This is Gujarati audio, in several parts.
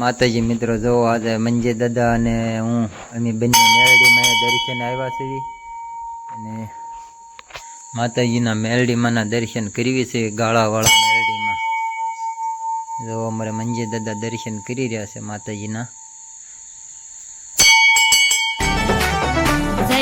માતાજી મિત્રો, જો આજે મંજે દાદા અને હું અમે બંને મેલડીમાં દર્શન આવ્યા છીએ અને માતાજીના મેલડીમાંના દર્શન કરવી છે ગાળાવાળા મેલડીમાં. જો અમારે મંજે દાદા દર્શન કરી રહ્યા છે માતાજીના. જય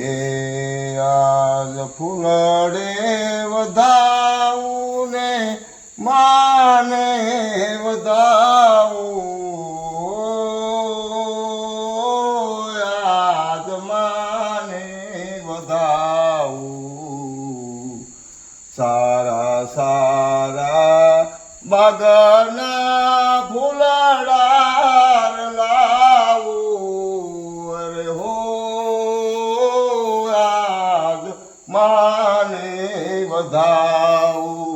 હે આજ ફૂલડે વધાવું ને માને વધાવું. આજ માને વધાવું. સારા સારા બગના ફૂલડાર 다오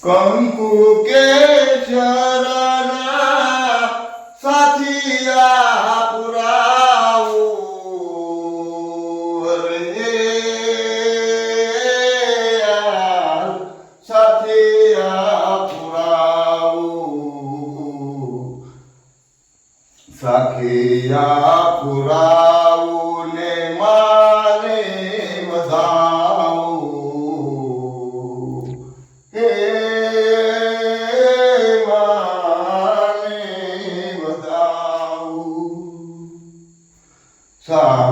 검국의 절하나 사티야 부라오 어르니야 사티야 부라오 사키야 부라오 સારા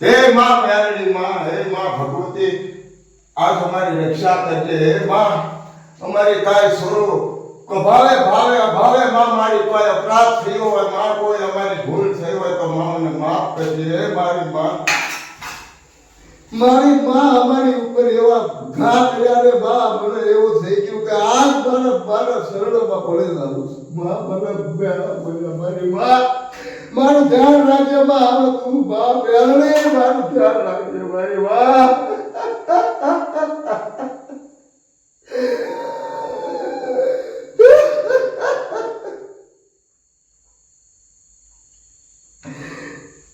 હે માં પ્યારણી માં, હે માં ભગવતી, આજ અમારી રક્ષા કરજે, હે માં. અમારી કાય સ્વરૂપ કે ભાવે ભાવે, અભાવે માં, મારી કોઈ અપરાધ થયો હોય, માં કોઈ અમારી ભૂલ થઈ હોય તો માં મને માફ કરજે, હે મારી માં. મારી માં અમારી ઉપર એવા ઘા કર્યા રે બા મને એવું થઈ ગયું કે આજ મને મારા શરણોમાં પડેલા છું. માં મને મારી માં. મારું ધ્યાન રાખજે માં તું બાપ બેરણે મારું ધ્યાન રાખજે ભાઈ માં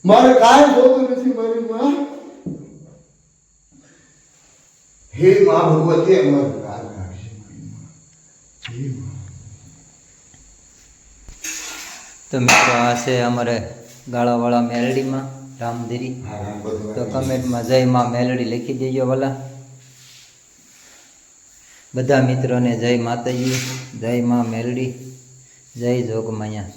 મારે કાંઈ જોતું નથી મારી માં. હે માં ભગવતી અમારું રાજ રાખશે મારી માં હે માં તો મિત્રો આ છે અમારે ગાળાવાળા મેલડીમાં રામધીરી. તો કમેન્ટમાં જય માં મેલડી લખી દેજો વાલા બધા મિત્રોને જય માતાજી જય માં મેલડી જય જોગમાયા.